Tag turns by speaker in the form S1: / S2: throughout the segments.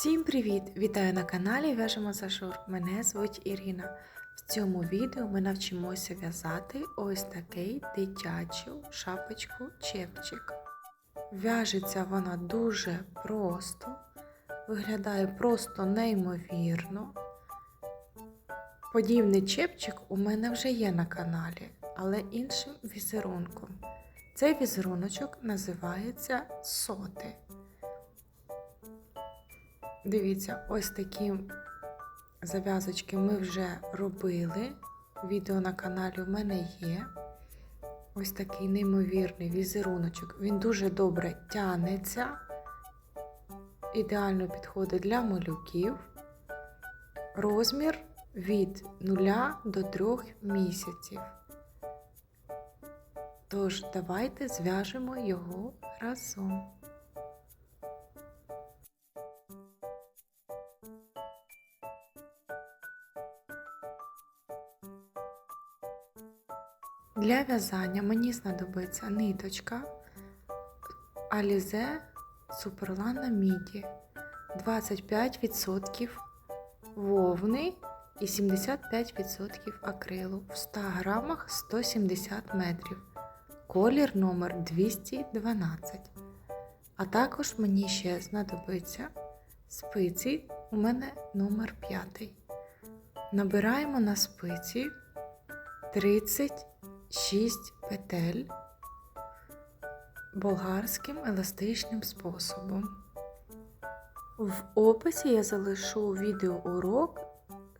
S1: Всім привіт! Вітаю на каналі В'яжемо за Жур. Мене звуть Ірина. В цьому відео ми навчимося в'язати ось такий дитячу шапочку чепчик. В'яжеться вона дуже просто, виглядає просто неймовірно. Подібний чепчик у мене вже є на каналі, але іншим візерунком. Цей візеруночок називається соти. Дивіться, ось такі зав'язочки ми вже робили. Відео на каналі в мене є. Ось такий неймовірний візеруночок. Він дуже добре тянеться, ідеально підходить для малюків. Розмір від 0 до 3 місяців. Тож, давайте зв'яжемо його разом. Для в'язання мені знадобиться ниточка Alize Superlana Midi 25% вовни і 75% акрилу в 100 грамах 170 метрів. Колір номер 212. А також мені ще знадобиться спиці у мене номер 5. Набираємо на спиці 30 6 петель болгарським еластичним способом. В описі я залишу відеоурок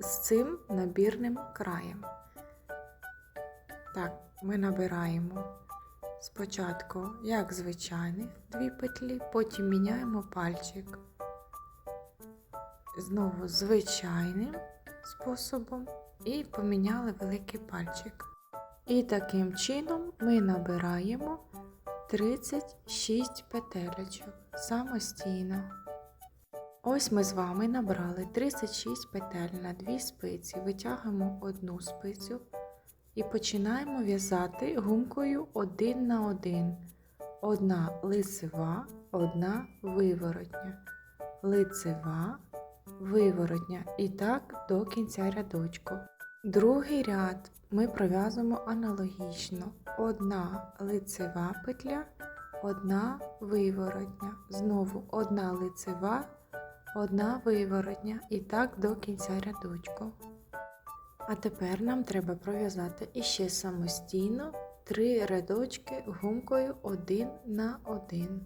S1: з цим набірним краєм. Так, ми набираємо спочатку, як звичайних дві петлі, потім міняємо пальчик. Знову звичайним способом і поміняли великий пальчик. І таким чином ми набираємо 36 петелечок самостійно. Ось ми з вами набрали 36 петель на 2 спиці, витягуємо одну спицю і починаємо в'язати гумкою один на один. Одна лицева, одна виворотня, лицева, виворотня. І так до кінця рядочку. Другий ряд ми пров'язуємо аналогічно. Одна лицева петля, одна виворотня. Знову одна лицева, одна виворотня. І так до кінця рядочку. А тепер нам треба пров'язати іще самостійно три рядочки гумкою один на один.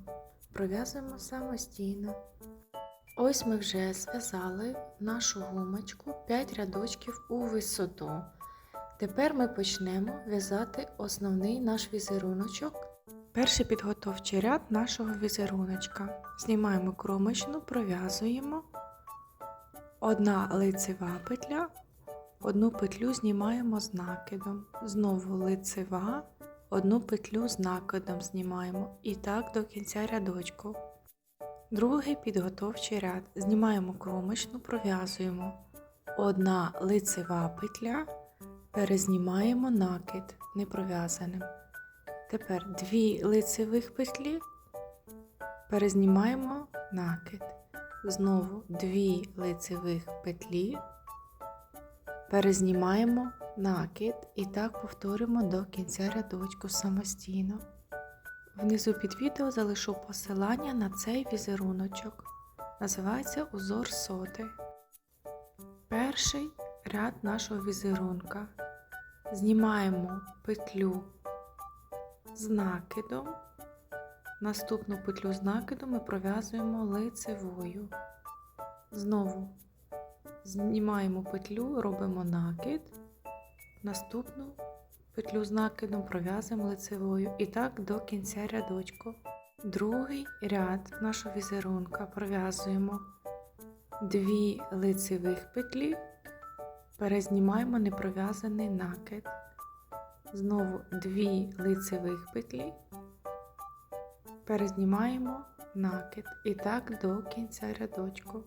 S1: Пров'язуємо самостійно. Ось ми вже зв'язали нашу гумочку 5 рядочків у висоту. Тепер ми почнемо в'язати основний наш візеруночок. Перший підготовчий ряд нашого візеруночка. Знімаємо кромочну, пров'язуємо одна лицева петля, одну петлю знімаємо з накидом. Знову лицева, одну петлю з накидом знімаємо. І так до кінця рядочку. Другий підготовчий ряд. Знімаємо кромочну, пров'язуємо одна лицева петля, перезнімаємо накид непров'язаним. Тепер дві лицевих петлі, перезнімаємо накид. Знову дві лицевих петлі, перезнімаємо накид і так повторюємо до кінця рядочку самостійно. Внизу під відео залишу посилання на цей візеруночок. Називається узор соти. Перший ряд нашого візерунка. Знімаємо петлю з накидом. Наступну петлю з накидом ми пров'язуємо лицевою. Знову знімаємо петлю, робимо накид. Наступну петлю з накидом пров'язуємо лицевою і так до кінця рядочку. Другий ряд нашого візерунка пров'язуємо дві лицевих петлі, перезнімаємо непров'язаний накид. Знову дві лицевих петлі, перезнімаємо накид і так до кінця рядочку.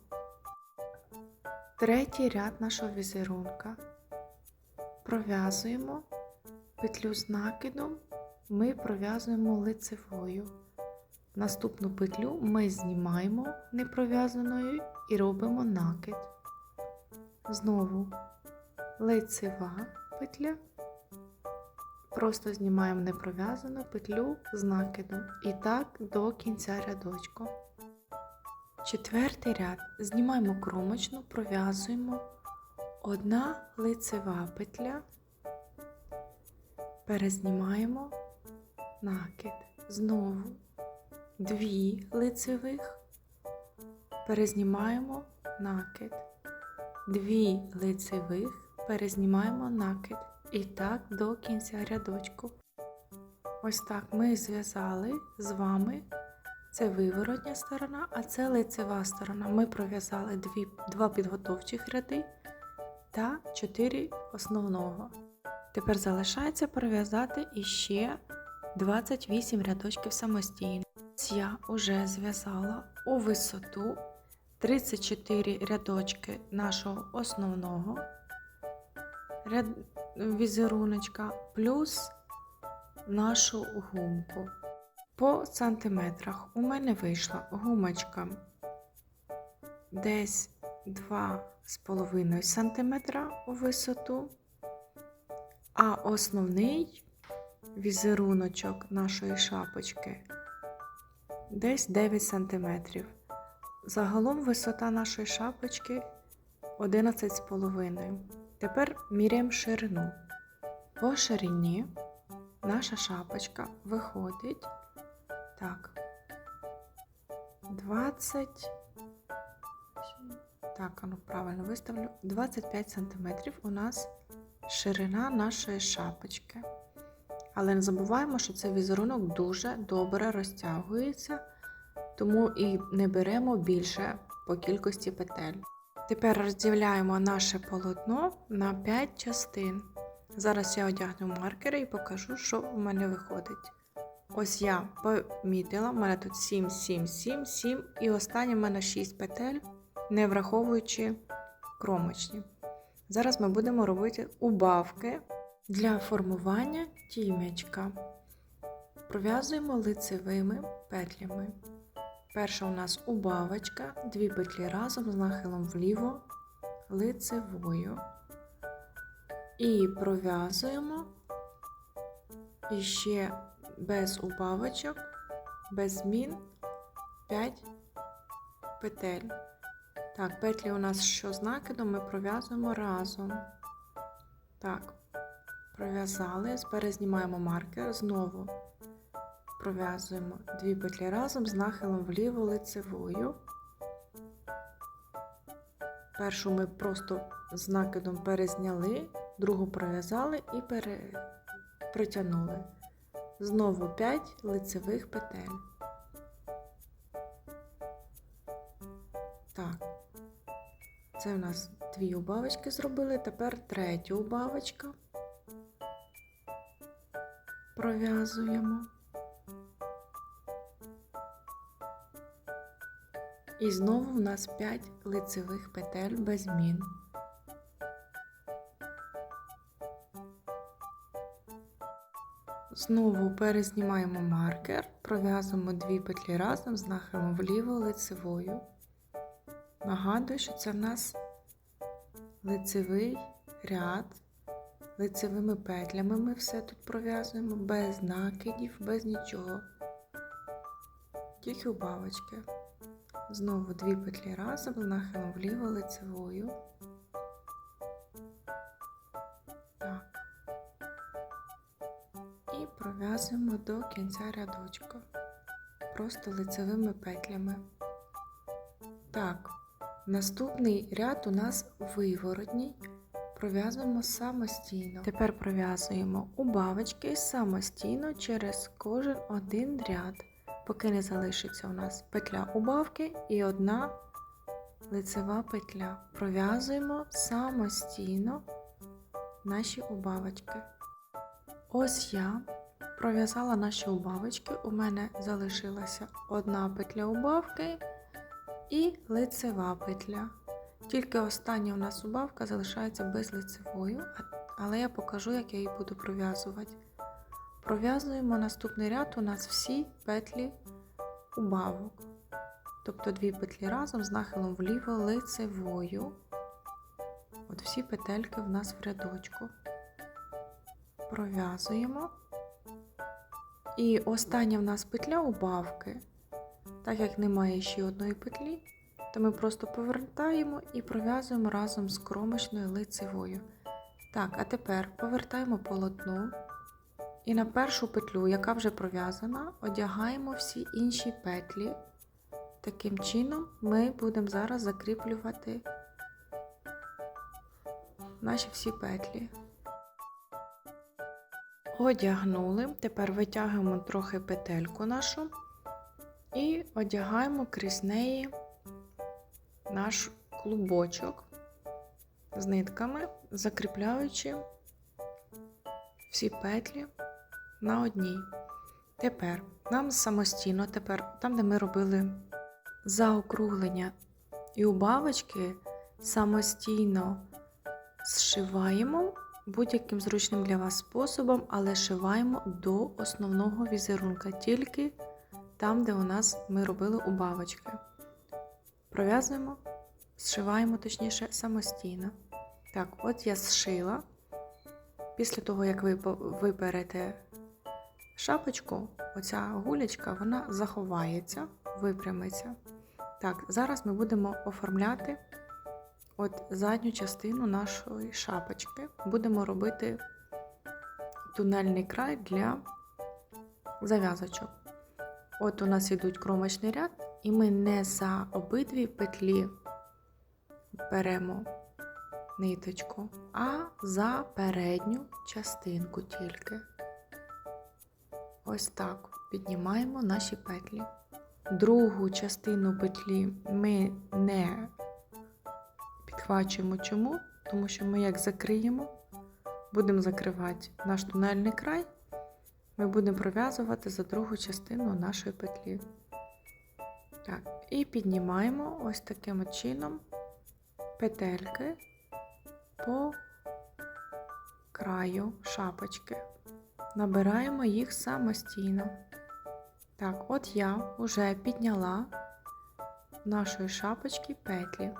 S1: Третій ряд нашого візерунка пров'язуємо петлю з накидом ми пров'язуємо лицевою. Наступну петлю ми знімаємо непров'язаною і робимо накид. Знову лицева петля. Просто знімаємо непров'язану петлю з накидом. І так до кінця рядочку. Четвертий ряд. Знімаємо кромочну, пров'язуємо одна лицева петля, перезнімаємо накид. Знову дві лицевих, перезнімаємо накид. Дві лицевих, перезнімаємо накид. І так до кінця рядочку. Ось так ми зв'язали з вами. Це виворотня сторона, а це лицева сторона. Ми пров'язали два підготовчих ряди та 4 основного. Тепер залишається пров'язати іще 28 рядочків самостійно. Я вже зв'язала у висоту 34 рядочки нашого основного ряд... візеруночка плюс нашу гумку. По сантиметрах у мене вийшла гумочка десь 2,5 см у висоту, а основний візеруночок нашої шапочки десь 9 см. Загалом висота нашої шапочки 11,5 Тепер міряємо ширину. По ширині наша шапочка виходить так. 20. Так, ну правильно виставлю. 25 см у нас ширина нашої шапочки. Але не забуваємо, що цей візерунок дуже добре розтягується, тому і не беремо більше по кількості петель. Тепер розділяємо наше полотно на 5 частин. Зараз я одягну маркери і покажу, що в мене виходить. Ось я помітила, в мене тут 7, 7, 7, 7 і останнє в мене 6 петель, не враховуючи кромочні. Зараз ми будемо робити убавки для формування тім'ячка. Пров'язуємо лицевими петлями. Перша у нас убавочка, дві петлі разом з нахилом вліво лицевою. І пров'язуємо і ще без убавочок, без змін 5 петель. Так, петлі у нас що з накидом ми пров'язуємо разом. Так, пров'язали, перезнімаємо маркер, знову пров'язуємо дві петлі разом з нахилом вліво лицевою. Першу ми просто з накидом перезняли, другу пров'язали і пере... притягнули. Знову 5 лицевих петель. Так, це у нас дві убавочки зробили, тепер третя убавочка. Пров'язуємо. І знову в нас 5 лицевих петель без змін. Знову перезнімаємо маркер, пров'язуємо дві петлі разом з нахилом вліво лицевою. Нагадую, що це в нас лицевий ряд, лицевими петлями ми все тут пров'язуємо, без накидів, без нічого. Тільки убавочки. Знову дві петлі разом нахилом вліво лицевою. Так. І пров'язуємо до кінця рядочка. Просто лицевими петлями. Так, наступний ряд у нас виворотній. Пров'язуємо самостійно. Тепер пров'язуємо убавочки самостійно через кожен один ряд поки не залишиться у нас петля убавки і одна лицева петля. Пров'язуємо самостійно наші убавочки. Ось я пров'язала наші убавочки. У мене залишилася одна петля убавки і лицева петля. Тільки остання у нас убавка залишається без лицевою, але я покажу, як я її буду пров'язувати. Пров'язуємо наступний ряд у нас всі петлі убавок. Тобто дві петлі разом з нахилом вліво лицевою. От всі петельки в нас в рядочку. Пров'язуємо. І остання в нас петля убавки. Так як немає ще одної петлі, то ми просто повертаємо і пров'язуємо разом з кромочною лицевою. Так, а тепер повертаємо полотно і на першу петлю, яка вже пров'язана, одягаємо всі інші петлі. Таким чином ми будемо зараз закріплювати наші всі петлі. Одягнули. Тепер витягуємо трохи петельку нашу і одягаємо крізь неї наш клубочок з нитками, закріпляючи всі петлі на одній. Тепер нам самостійно, тепер там, де ми робили заокруглення і убавочки, самостійно зшиваємо будь-яким зручним для вас способом, але шиваємо до основного візерунка, тільки там, де у нас ми робили убавочки. Пров'язуємо, зшиваємо точніше самостійно. Так, от я зшила. Після того, як ви виберете шапочку, оця гулячка вона заховається, випрямиться. Так, зараз ми будемо оформляти от задню частину нашої шапочки. Будемо робити тунельний край для зав'язочок. От у нас йдуть кромочний ряд, і ми не за обидві петлі беремо ниточку, а за передню частинку тільки. Ось так піднімаємо наші петлі. Другу частину петлі ми не підхвачуємо чому, тому що ми як закриємо, будемо закривати наш тунельний край, ми будемо пров'язувати за другу частину нашої петлі. Так, І піднімаємо ось таким чином петельки по краю шапочки. Набираємо їх самостійно. Так, от я вже підняла нашої шапочки петлі.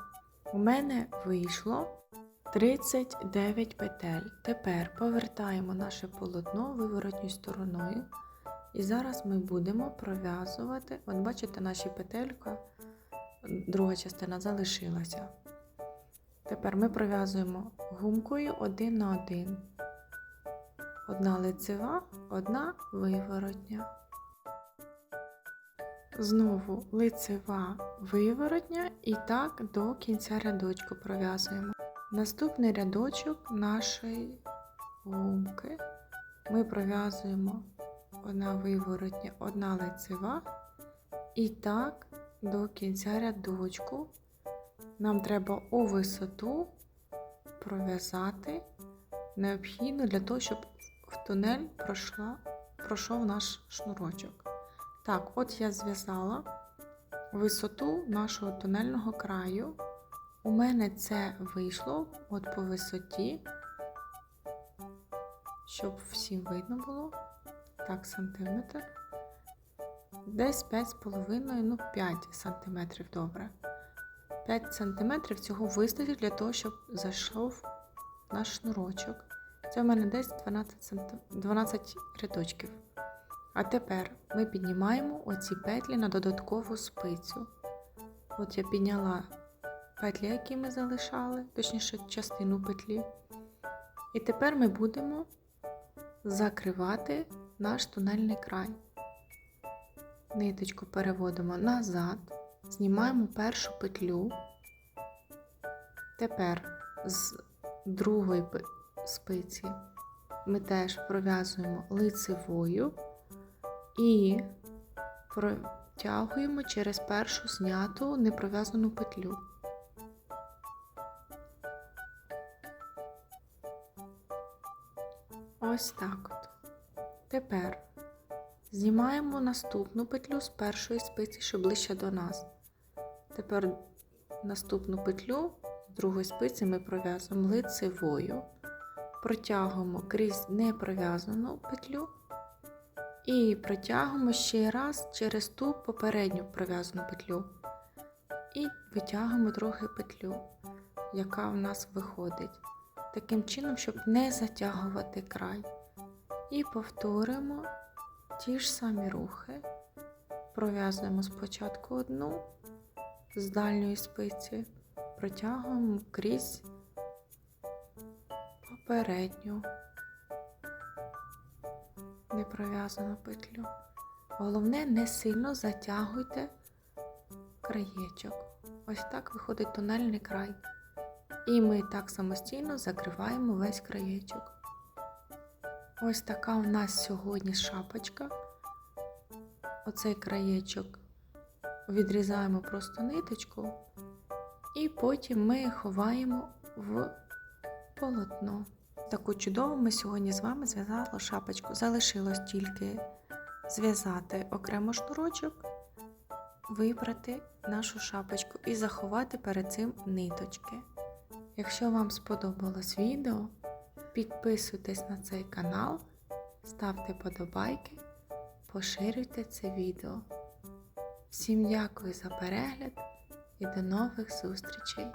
S1: У мене вийшло 39 петель. Тепер повертаємо наше полотно виворотньою стороною. І зараз ми будемо пров'язувати. От бачите, наша петелька, друга частина залишилася. Тепер ми пров'язуємо гумкою один на один. Одна лицева, одна виворотня. Знову лицева виворотня і так до кінця рядочку пров'язуємо. Наступний рядочок нашої гумки ми пров'язуємо одна виворотня, одна лицева. І так до кінця рядочку нам треба у висоту пров'язати необхідно для того, щоб в тунель пройшла, пройшов наш шнурочок. Так, от я зв'язала висоту нашого тунельного краю. У мене це вийшло от по висоті, щоб всім видно було. Так, сантиметр. Десь 5,5, ну 5 сантиметрів добре. 5 сантиметрів цього вистачить для того, щоб зайшов наш шнурочок. Це в мене десь 12 см, 12 рядочків. А тепер ми піднімаємо оці петлі на додаткову спицю. От я підняла петлі, які ми залишали, точніше, частину петлі. І тепер ми будемо закривати наш тунельний край. Ниточку переводимо назад, знімаємо першу петлю. Тепер з другої спиці ми теж пров'язуємо лицевою і протягуємо через першу зняту непров'язану петлю. Ось так от. Тепер знімаємо наступну петлю з першої спиці, що ближче до нас. Тепер наступну петлю з другої спиці ми пров'язуємо лицевою, протягуємо крізь непров'язану петлю І протягуємо ще раз через ту попередню пров'язану петлю. І витягуємо трохи петлю, яка в нас виходить. Таким чином, щоб не затягувати край. І повторимо ті ж самі рухи. Пров'язуємо спочатку одну з дальньої спиці, протягуємо крізь попередню непров'язану петлю. Головне, не сильно затягуйте краєчок. Ось так виходить тунельний край. І ми так самостійно закриваємо весь краєчок. Ось така у нас сьогодні шапочка. Оцей краєчок відрізаємо просто ниточку, і потім ми ховаємо в полотно. Таку чудову ми сьогодні з вами зв'язали шапочку. Залишилось тільки зв'язати окремо шнурочок, вибрати нашу шапочку і заховати перед цим ниточки. Якщо вам сподобалось відео, підписуйтесь на цей канал, ставте подобайки, поширюйте це відео. Всім дякую за перегляд і до нових зустрічей!